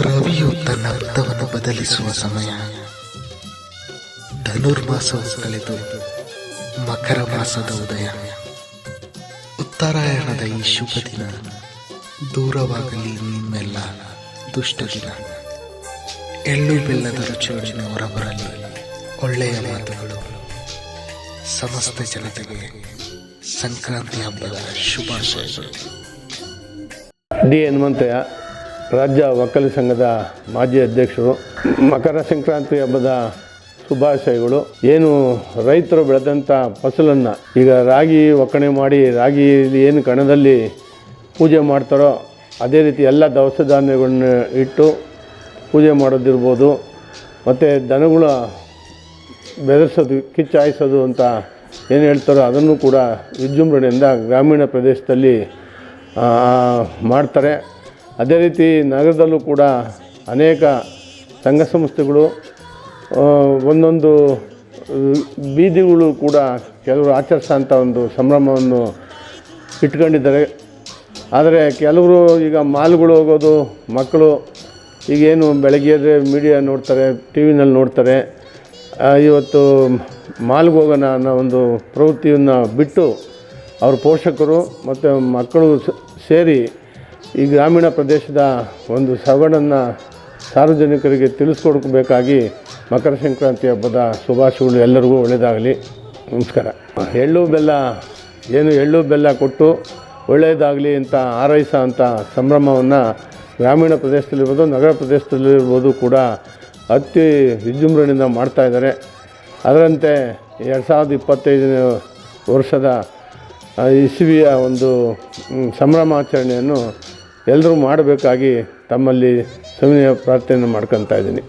ರವಿಯು ತನ್ನ ಅರ್ಥವನ್ನು ಬದಲಿಸುವ ಸಮಯ. ಧನುರ್ಮಾಸವು ಕಳೆದು ಮಕರ ಮಾಸದ ಉದಯ. ಉತ್ತರಾಯಣದ ಈ ಶುಭ ದಿನ ದೂರವಾಗಲಿ ನಿಮ್ಮೆಲ್ಲ ದುಷ್ಟ ದಿನ. ಎಳ್ಳು ಬೆಲ್ಲದ ರುಚಿಯೊಡನೆ ಹೊರಬರಲಿ ಒಳ್ಳೆಯ ಮಾತುಗಳು. ಸಮಸ್ತ ಜನತೆಗೆ ಸಂಕ್ರಾಂತಿ ಹಬ್ಬದ ಶುಭಾಶಯಗಳು. ಡಿ ಹನುಮಂತಯ್ಯ ರಾಜ್ಯ ವಕ್ಕಲಿ ಸಂಘದ ಮಾಜಿ ಅಧ್ಯಕ್ಷರು, ಮಕರ ಸಂಕ್ರಾಂತಿ ಹಬ್ಬದ ಶುಭಾಶಯಗಳು. ಏನು ರೈತರು ಬೆಳೆದಂಥ ಫಸಲನ್ನು ಈಗ ರಾಗಿ ಒಕ್ಕಣೆ ಮಾಡಿ ರಾಗಿ ಏನು ಕಣದಲ್ಲಿ ಪೂಜೆ ಮಾಡ್ತಾರೋ ಅದೇ ರೀತಿ ಎಲ್ಲ ದವಸ ಧಾನ್ಯಗಳನ್ನ ಇಟ್ಟು ಪೂಜೆ ಮಾಡೋದಿರ್ಬೋದು. ಮತ್ತು ದನಗಳ ಬೆದರ್ಸೋದು, ಕಿಚ್ಚಾಯಿಸೋದು ಅಂತ ಏನು ಹೇಳ್ತಾರೋ ಅದನ್ನು ಕೂಡ ವಿಜೃಂಭಣೆಯಿಂದ ಗ್ರಾಮೀಣ ಪ್ರದೇಶದಲ್ಲಿ ಮಾಡ್ತಾರೆ. ಅದೇ ರೀತಿ ನಗರದಲ್ಲೂ ಕೂಡ ಅನೇಕ ಸಂಘ ಸಂಸ್ಥೆಗಳು ಒಂದೊಂದು ಬೀದಿಗಳು ಕೂಡ ಕೆಲವರು ಆಚರಿಸೋಂಥ ಒಂದು ಸಂಭ್ರಮವನ್ನು ಇಟ್ಕೊಂಡಿದ್ದಾರೆ. ಆದರೆ ಕೆಲವರು ಈಗ ಮಾಲ್ಗಳು ಹೋಗೋದು, ಮಕ್ಕಳು ಈಗೇನು ಬೆಳಗ್ಗೆ ಮೀಡಿಯಾ ನೋಡ್ತಾರೆ ಟಿ ವಿನಲ್ಲಿ ನೋಡ್ತಾರೆ. ಇವತ್ತು ಮಾಲ್ಗೆ ಹೋಗೋಣ ಅನ್ನೋ ಒಂದು ಪ್ರವೃತ್ತಿಯನ್ನು ಬಿಟ್ಟು ಅವ್ರ ಪೋಷಕರು ಮತ್ತು ಮಕ್ಕಳು ಸೇರಿ ಈ ಗ್ರಾಮೀಣ ಪ್ರದೇಶದ ಒಂದು ಸೊಗಡನ್ನು ಸಾರ್ವಜನಿಕರಿಗೆ ತಿಳಿಸ್ಕೊಡ್ಬೇಕಾಗಿ ಮಕರ ಸಂಕ್ರಾಂತಿ ಹಬ್ಬದ ಶುಭಾಶಯಗಳು ಎಲ್ಲರಿಗೂ ಒಳ್ಳೆಯದಾಗಲಿ. ನಮಸ್ಕಾರ. ಎಳ್ಳು ಬೆಲ್ಲ, ಏನು ಎಳ್ಳು ಬೆಲ್ಲ ಕೊಟ್ಟು ಒಳ್ಳೆಯದಾಗಲಿ ಅಂತ ಆರೈಸ ಅಂಥ ಸಂಭ್ರಮವನ್ನು ಗ್ರಾಮೀಣ ಪ್ರದೇಶದಲ್ಲಿರ್ಬೋದು, ನಗರ ಪ್ರದೇಶದಲ್ಲಿರ್ಬೋದು ಕೂಡ ಅತಿ ವಿಜೃಂಭಣೆಯಿಂದ ಮಾಡ್ತಾಯಿದ್ದಾರೆ ಅದರಂತೆ ಎರಡು ಸಾವಿರದ ಇಪ್ಪತ್ತೈದನೇ ವರ್ಷದ ಇಸ್ವಿಯ ಒಂದು ಸಂಭ್ರಮಾಚರಣೆಯನ್ನು ಎಲ್ಲರೂ ಮಾಡಬೇಕಾಗಿ ತಮ್ಮಲ್ಲಿ ಸಮಯ ಪ್ರಾರ್ಥನೆ ಮಾಡ್ಕೊತಾ ಇದ್ದೀನಿ.